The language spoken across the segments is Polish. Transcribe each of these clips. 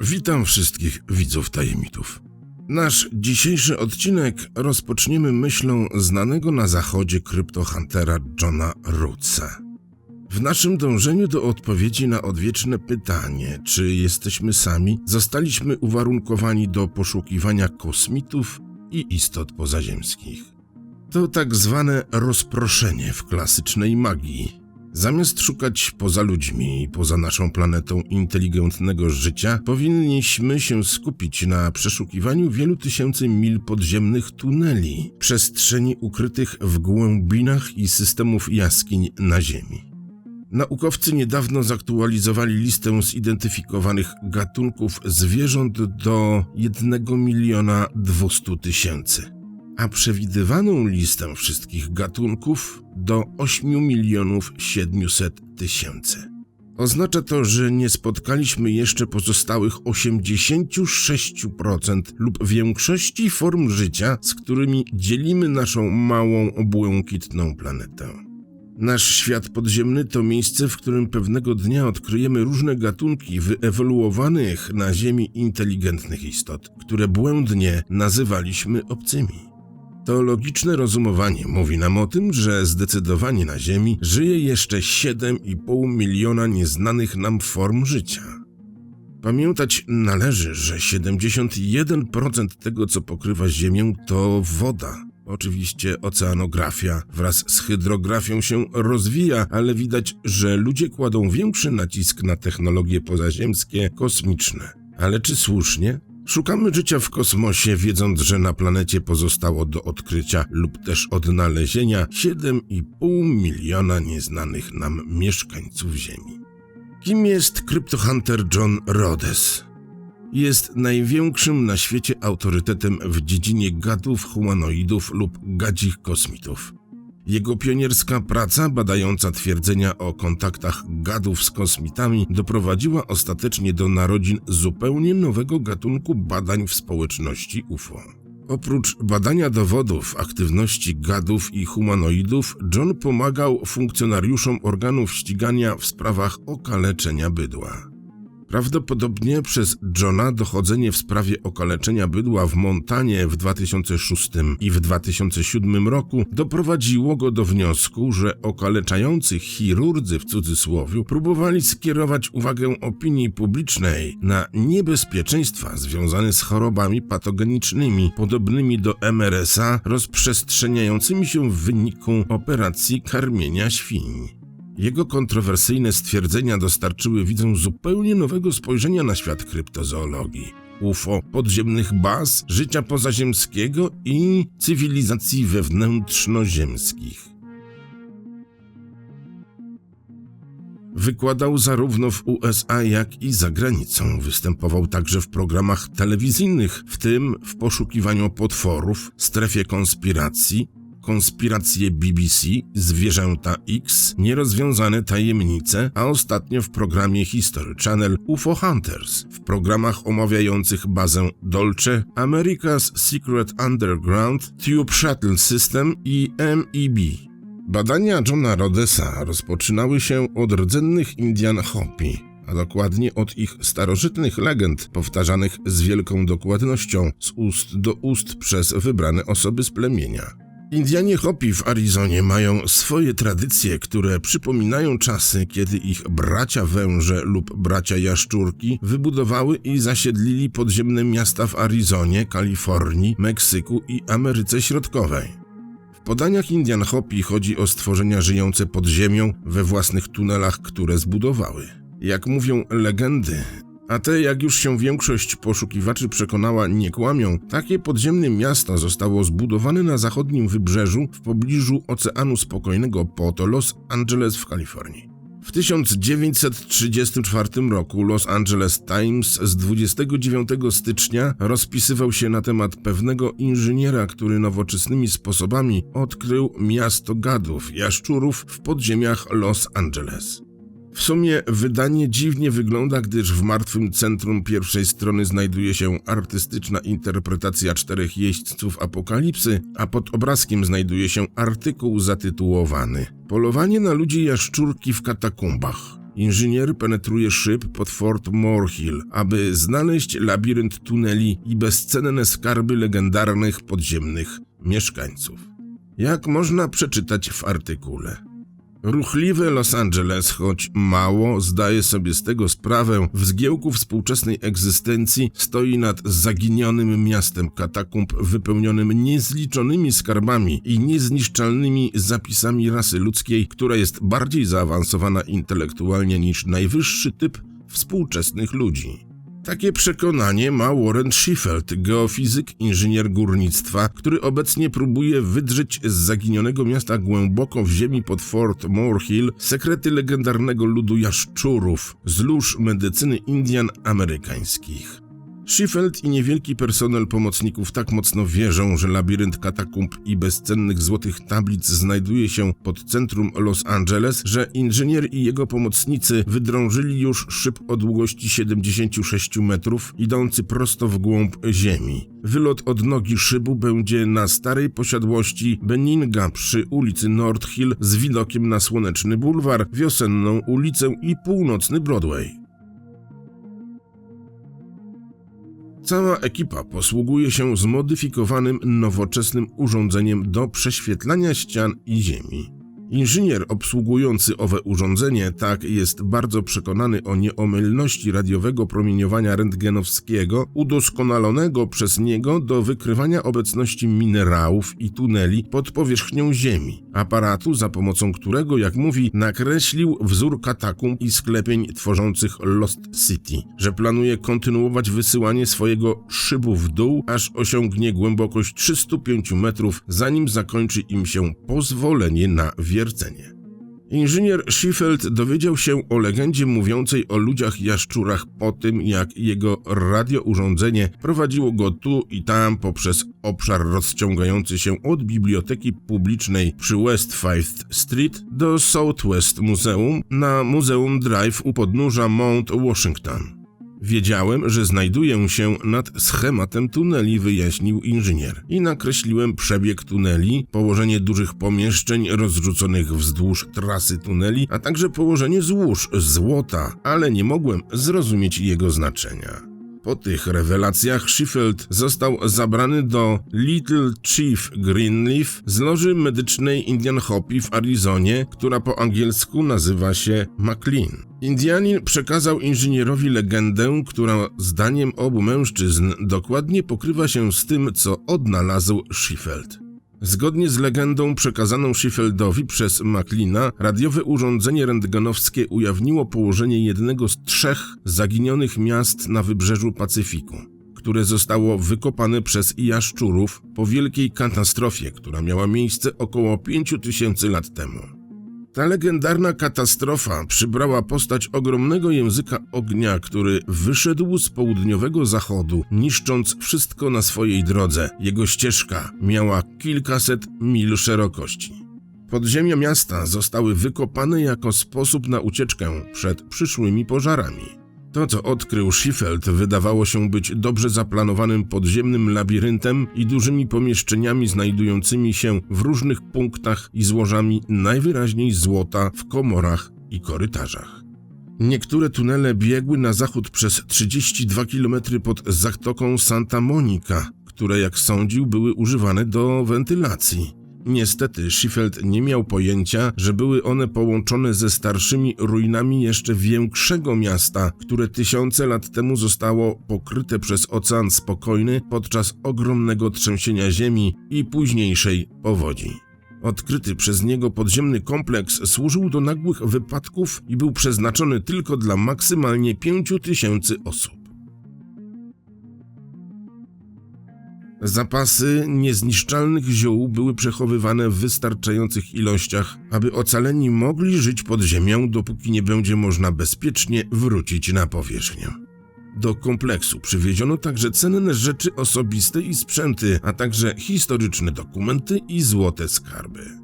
Witam wszystkich widzów tajemników. Nasz dzisiejszy odcinek rozpoczniemy myślą znanego na zachodzie kryptohuntera Johna Rootsa. W naszym dążeniu do odpowiedzi na odwieczne pytanie, czy jesteśmy sami, zostaliśmy uwarunkowani do poszukiwania kosmitów i istot pozaziemskich. To tak zwane rozproszenie w klasycznej magii. Zamiast szukać poza ludźmi i poza naszą planetą inteligentnego życia, powinniśmy się skupić na przeszukiwaniu wielu tysięcy mil podziemnych tuneli, przestrzeni ukrytych w głębinach i systemów jaskiń na Ziemi. Naukowcy niedawno zaktualizowali listę zidentyfikowanych gatunków zwierząt do 1 miliona 200 tysięcy a przewidywaną listę wszystkich gatunków do 8 milionów 700 tysięcy. Oznacza to, że nie spotkaliśmy jeszcze pozostałych 86% lub większości form życia, z którymi dzielimy naszą małą, błękitną planetę. Nasz świat podziemny to miejsce, w którym pewnego dnia odkryjemy różne gatunki wyewoluowanych na Ziemi inteligentnych istot, które błędnie nazywaliśmy obcymi. To logiczne rozumowanie mówi nam o tym, że zdecydowanie na Ziemi żyje jeszcze 7,5 miliona nieznanych nam form życia. Pamiętać należy, że 71% tego, co pokrywa Ziemię, to woda. Oczywiście oceanografia wraz z hydrografią się rozwija, ale widać, że ludzie kładą większy nacisk na technologie pozaziemskie, kosmiczne. Ale czy słusznie? Szukamy życia w kosmosie, wiedząc, że na planecie pozostało do odkrycia lub też odnalezienia 7,5 miliona nieznanych nam mieszkańców Ziemi. Kim jest kryptohunter John Rhodes? Jest największym na świecie autorytetem w dziedzinie gadów humanoidów lub gadzich kosmitów. Jego pionierska praca badająca twierdzenia o kontaktach gadów z kosmitami doprowadziła ostatecznie do narodzin zupełnie nowego gatunku badań w społeczności UFO. Oprócz badania dowodów aktywności gadów i humanoidów, John pomagał funkcjonariuszom organów ścigania w sprawach okaleczenia bydła. Prawdopodobnie przez Johna dochodzenie w sprawie okaleczenia bydła w Montanie w 2006 i w 2007 roku doprowadziło go do wniosku, że okaleczający chirurdzy w cudzysłowie próbowali skierować uwagę opinii publicznej na niebezpieczeństwa związane z chorobami patogenicznymi podobnymi do MRSA rozprzestrzeniającymi się w wyniku operacji karmienia świń. Jego kontrowersyjne stwierdzenia dostarczyły widzom zupełnie nowego spojrzenia na świat kryptozoologii, UFO, podziemnych baz, życia pozaziemskiego i cywilizacji wewnętrznoziemskich. Wykładał zarówno w USA, jak i za granicą. Występował także w programach telewizyjnych, w tym w poszukiwaniu potworów, strefie konspiracji konspiracje BBC, zwierzęta X, nierozwiązane tajemnice, a ostatnio w programie History Channel UFO Hunters, w programach omawiających bazę Dolce, America's Secret Underground, Tube Shuttle System i MEB. Badania Johna Rodesa rozpoczynały się od rdzennych Indian Hopi, a dokładnie od ich starożytnych legend, powtarzanych z wielką dokładnością z ust do ust przez wybrane osoby z plemienia. Indianie Hopi w Arizonie mają swoje tradycje, które przypominają czasy, kiedy ich bracia węże lub bracia jaszczurki wybudowały i zasiedlili podziemne miasta w Arizonie, Kalifornii, Meksyku i Ameryce Środkowej. W podaniach Indian Hopi chodzi o stworzenia żyjące pod ziemią we własnych tunelach, które zbudowały. Jak mówią legendy, a te, jak już się większość poszukiwaczy przekonała, nie kłamią. Takie podziemne miasto zostało zbudowane na zachodnim wybrzeżu w pobliżu Oceanu Spokojnego pod Los Angeles w Kalifornii. W 1934 roku Los Angeles Times z 29 stycznia rozpisywał się na temat pewnego inżyniera, który nowoczesnymi sposobami odkrył miasto gadów, jaszczurów w podziemiach Los Angeles. W sumie wydanie dziwnie wygląda, gdyż w martwym centrum pierwszej strony znajduje się artystyczna interpretacja czterech jeźdźców apokalipsy, a pod obrazkiem znajduje się artykuł zatytułowany Polowanie na ludzi jaszczurki w katakumbach. Inżynier penetruje szyb pod Fort Moorhill, aby znaleźć labirynt tuneli i bezcenne skarby legendarnych podziemnych mieszkańców. Jak można przeczytać w artykule. Ruchliwe Los Angeles, choć mało zdaje sobie z tego sprawę, w zgiełku współczesnej egzystencji stoi nad zaginionym miastem katakumb wypełnionym niezliczonymi skarbami i niezniszczalnymi zapisami rasy ludzkiej, która jest bardziej zaawansowana intelektualnie niż najwyższy typ współczesnych ludzi. Takie przekonanie ma Warren Schiffeld, geofizyk, inżynier górnictwa, który obecnie próbuje wydrzeć z zaginionego miasta głęboko w ziemi pod Fort Moorhill sekrety legendarnego ludu jaszczurów z lóż medycyny Indian amerykańskich. Schiffeld i niewielki personel pomocników tak mocno wierzą, że labirynt katakumb i bezcennych złotych tablic znajduje się pod centrum Los Angeles, że inżynier i jego pomocnicy wydrążyli już szyb o długości 76 metrów, idący prosto w głąb ziemi. Wylot od nogi szybu będzie na starej posiadłości Beninga przy ulicy North Hill z widokiem na słoneczny bulwar, wiosenną ulicę i północny Broadway. Cała ekipa posługuje się zmodyfikowanym, nowoczesnym urządzeniem do prześwietlania ścian i ziemi. Inżynier obsługujący owe urządzenie tak jest bardzo przekonany o nieomylności radiowego promieniowania rentgenowskiego, udoskonalonego przez niego do wykrywania obecności minerałów i tuneli pod powierzchnią Ziemi, aparatu za pomocą którego, jak mówi, nakreślił wzór katakumb i sklepień tworzących Lost City, że planuje kontynuować wysyłanie swojego szybu w dół, aż osiągnie głębokość 305 metrów, zanim zakończy im się pozwolenie na wiercenie wiercenie. Inżynier Schiffeld dowiedział się o legendzie mówiącej o ludziach jaszczurach po tym, jak jego radiourządzenie prowadziło go tu i tam poprzez obszar rozciągający się od biblioteki publicznej przy West Fifth Street do Southwest Museum na Museum Drive u podnóża Mount Washington. Wiedziałem, że znajduję się nad schematem tuneli, wyjaśnił inżynier. I nakreśliłem przebieg tuneli, położenie dużych pomieszczeń rozrzuconych wzdłuż trasy tuneli, a także położenie złóż złota, ale nie mogłem zrozumieć jego znaczenia. Po tych rewelacjach Sheffield został zabrany do Little Chief Greenleaf z loży medycznej Indian Hopi w Arizonie, która po angielsku nazywa się McLean. Indianin przekazał inżynierowi legendę, która zdaniem obu mężczyzn dokładnie pokrywa się z tym, co odnalazł Sheffield. Zgodnie z legendą przekazaną Schiefeldowi przez Maclina, radiowe urządzenie rentgenowskie ujawniło położenie jednego z trzech zaginionych miast na wybrzeżu Pacyfiku, które zostało wykopane przez jaszczurów po wielkiej katastrofie, która miała miejsce około 5000 lat temu. Ta legendarna katastrofa przybrała postać ogromnego języka ognia, który wyszedł z południowego zachodu, niszcząc wszystko na swojej drodze. Jego ścieżka miała kilkaset mil szerokości. Podziemia miasta zostały wykopane jako sposób na ucieczkę przed przyszłymi pożarami. To, co odkrył Schiffeld, wydawało się być dobrze zaplanowanym podziemnym labiryntem i dużymi pomieszczeniami znajdującymi się w różnych punktach i złożami najwyraźniej złota w komorach i korytarzach. Niektóre tunele biegły na zachód przez 32 km pod zatoką Santa Monica, które jak sądził były używane do wentylacji. Niestety, Schiffeld nie miał pojęcia, że były one połączone ze starszymi ruinami jeszcze większego miasta, które tysiące lat temu zostało pokryte przez Ocean Spokojny podczas ogromnego trzęsienia ziemi i późniejszej powodzi. Odkryty przez niego podziemny kompleks służył do nagłych wypadków i był przeznaczony tylko dla maksymalnie pięciu tysięcy osób. Zapasy niezniszczalnych ziół były przechowywane w wystarczających ilościach, aby ocaleni mogli żyć pod ziemią, dopóki nie będzie można bezpiecznie wrócić na powierzchnię. Do kompleksu przywieziono także cenne rzeczy osobiste i sprzęty, a także historyczne dokumenty i złote skarby.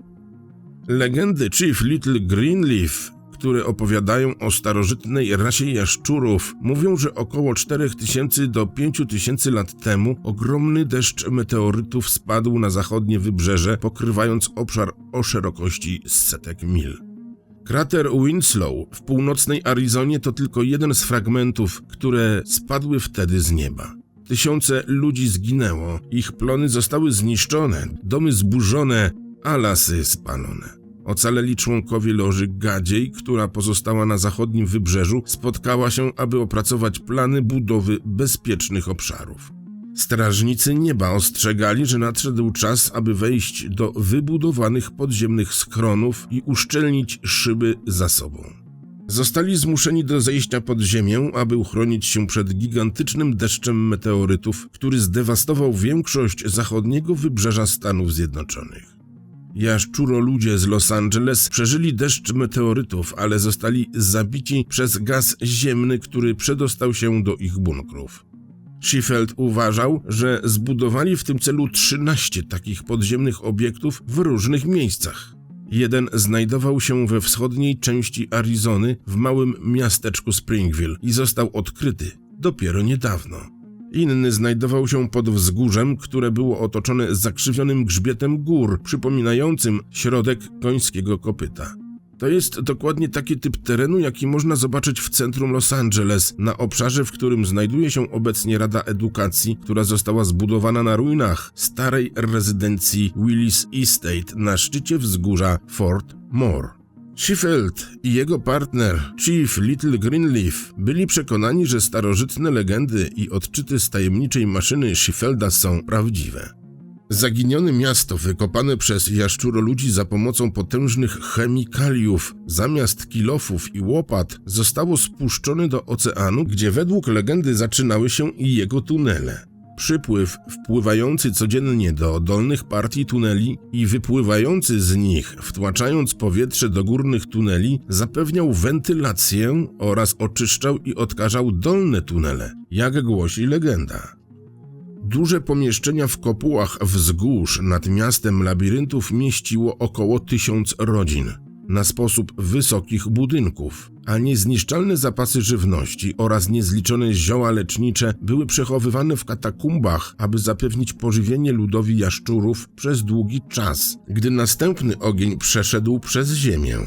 Legendy Chief Little Greenleaf które opowiadają o starożytnej rasie jaszczurów, mówią, że około 4000 do 5000 lat temu ogromny deszcz meteorytów spadł na zachodnie wybrzeże, pokrywając obszar o szerokości setek mil. Krater Winslow w północnej Arizonie to tylko jeden z fragmentów, które spadły wtedy z nieba. Tysiące ludzi zginęło, ich plony zostały zniszczone, domy zburzone, a lasy spalone. Ocaleli członkowie loży Gadziej, która pozostała na zachodnim wybrzeżu, spotkała się, aby opracować plany budowy bezpiecznych obszarów. Strażnicy nieba ostrzegali, że nadszedł czas, aby wejść do wybudowanych podziemnych schronów i uszczelnić szyby za sobą. Zostali zmuszeni do zejścia pod ziemię, aby uchronić się przed gigantycznym deszczem meteorytów, który zdewastował większość zachodniego wybrzeża Stanów Zjednoczonych. Jaszczuro ludzie z Los Angeles przeżyli deszcz meteorytów, ale zostali zabici przez gaz ziemny, który przedostał się do ich bunkrów. Sheffield uważał, że zbudowali w tym celu 13 takich podziemnych obiektów w różnych miejscach. Jeden znajdował się we wschodniej części Arizony w małym miasteczku Springville i został odkryty dopiero niedawno. Inny znajdował się pod wzgórzem, które było otoczone zakrzywionym grzbietem gór, przypominającym środek końskiego kopyta. To jest dokładnie taki typ terenu, jaki można zobaczyć w centrum Los Angeles, na obszarze, w którym znajduje się obecnie Rada Edukacji, która została zbudowana na ruinach starej rezydencji Willis Estate na szczycie wzgórza Fort Moore. Sheffield i jego partner, Chief Little Greenleaf, byli przekonani, że starożytne legendy i odczyty z tajemniczej maszyny Sheffielda są prawdziwe. Zaginione miasto wykopane przez jaszczuro ludzi za pomocą potężnych chemikaliów zamiast kilofów i łopat zostało spuszczone do oceanu, gdzie według legendy zaczynały się i jego tunele. Przypływ wpływający codziennie do dolnych partii tuneli i wypływający z nich, wtłaczając powietrze do górnych tuneli, zapewniał wentylację oraz oczyszczał i odkażał dolne tunele, jak głosi legenda. Duże pomieszczenia w kopułach wzgórz nad miastem labiryntów mieściło około tysiąc rodzin na sposób wysokich budynków, a niezniszczalne zapasy żywności oraz niezliczone zioła lecznicze były przechowywane w katakumbach, aby zapewnić pożywienie ludowi jaszczurów przez długi czas, gdy następny ogień przeszedł przez ziemię.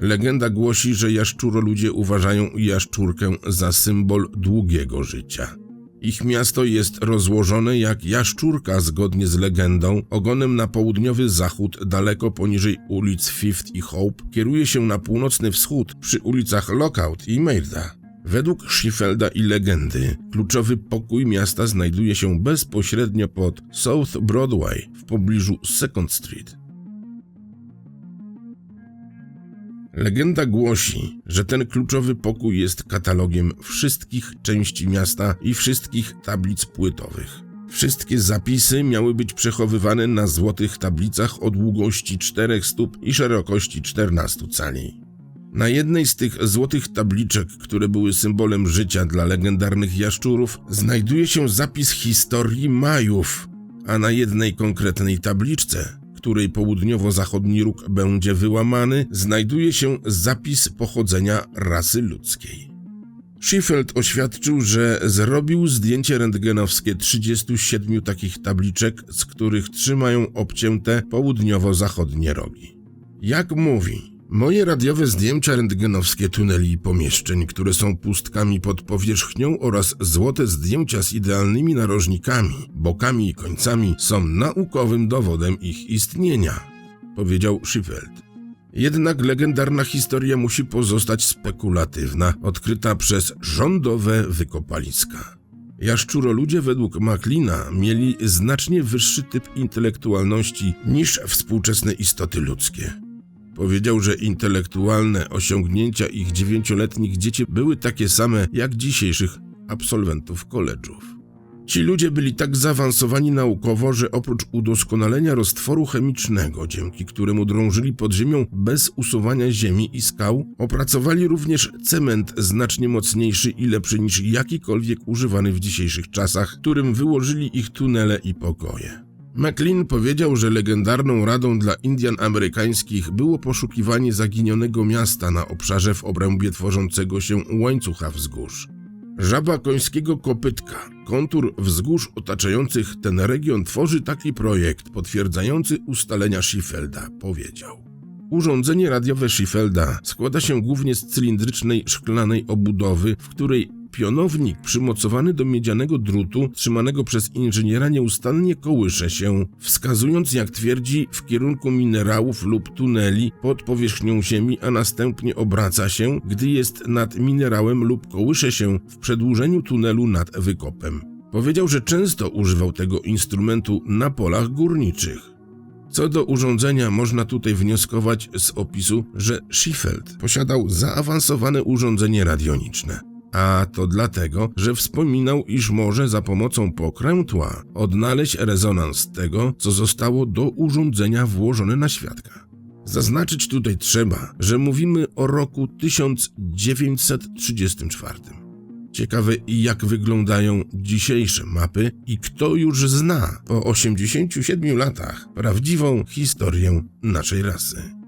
Legenda głosi, że jaszczuro ludzie uważają jaszczurkę za symbol długiego życia. Ich miasto jest rozłożone jak jaszczurka zgodnie z legendą, ogonem na południowy zachód, daleko poniżej ulic Fifth i Hope, kieruje się na północny wschód przy ulicach Lockout i Maida. Według Schiefelda i legendy, kluczowy pokój miasta znajduje się bezpośrednio pod South Broadway w pobliżu Second Street. Legenda głosi, że ten kluczowy pokój jest katalogiem wszystkich części miasta i wszystkich tablic płytowych. Wszystkie zapisy miały być przechowywane na złotych tablicach o długości 4 stóp i szerokości 14 cali. Na jednej z tych złotych tabliczek, które były symbolem życia dla legendarnych jaszczurów, znajduje się zapis historii Majów, a na jednej konkretnej tabliczce której południowo-zachodni róg będzie wyłamany, znajduje się zapis pochodzenia rasy ludzkiej. Sheffield oświadczył, że zrobił zdjęcie rentgenowskie 37 takich tabliczek, z których trzymają obcięte południowo-zachodnie rogi. Jak mówi, Moje radiowe zdjęcia rentgenowskie tuneli i pomieszczeń, które są pustkami pod powierzchnią oraz złote zdjęcia z idealnymi narożnikami, bokami i końcami są naukowym dowodem ich istnienia, powiedział Schiffeld. Jednak legendarna historia musi pozostać spekulatywna, odkryta przez rządowe wykopaliska. Jaszczuroludzie według Maclina mieli znacznie wyższy typ intelektualności niż współczesne istoty ludzkie. Powiedział, że intelektualne osiągnięcia ich dziewięcioletnich dzieci były takie same jak dzisiejszych absolwentów koledżów. Ci ludzie byli tak zaawansowani naukowo, że oprócz udoskonalenia roztworu chemicznego, dzięki któremu drążyli pod ziemią bez usuwania ziemi i skał, opracowali również cement znacznie mocniejszy i lepszy niż jakikolwiek używany w dzisiejszych czasach, którym wyłożyli ich tunele i pokoje. McLean powiedział, że legendarną radą dla Indian amerykańskich było poszukiwanie zaginionego miasta na obszarze w obrębie tworzącego się łańcucha wzgórz. Żaba końskiego kopytka, kontur wzgórz otaczających ten region tworzy taki projekt potwierdzający ustalenia Schiefelda, powiedział. Urządzenie radiowe Schiefelda składa się głównie z cylindrycznej szklanej obudowy, w której pionownik przymocowany do miedzianego drutu trzymanego przez inżyniera nieustannie kołysze się, wskazując, jak twierdzi, w kierunku minerałów lub tuneli pod powierzchnią ziemi, a następnie obraca się, gdy jest nad minerałem lub kołysze się w przedłużeniu tunelu nad wykopem. Powiedział, że często używał tego instrumentu na polach górniczych. Co do urządzenia, można tutaj wnioskować z opisu, że Schiefeld posiadał zaawansowane urządzenie radioniczne. A to dlatego, że wspominał, iż może za pomocą pokrętła odnaleźć rezonans tego, co zostało do urządzenia włożone na świadka. Zaznaczyć tutaj trzeba, że mówimy o roku 1934. Ciekawe, jak wyglądają dzisiejsze mapy i kto już zna po 87 latach prawdziwą historię naszej rasy.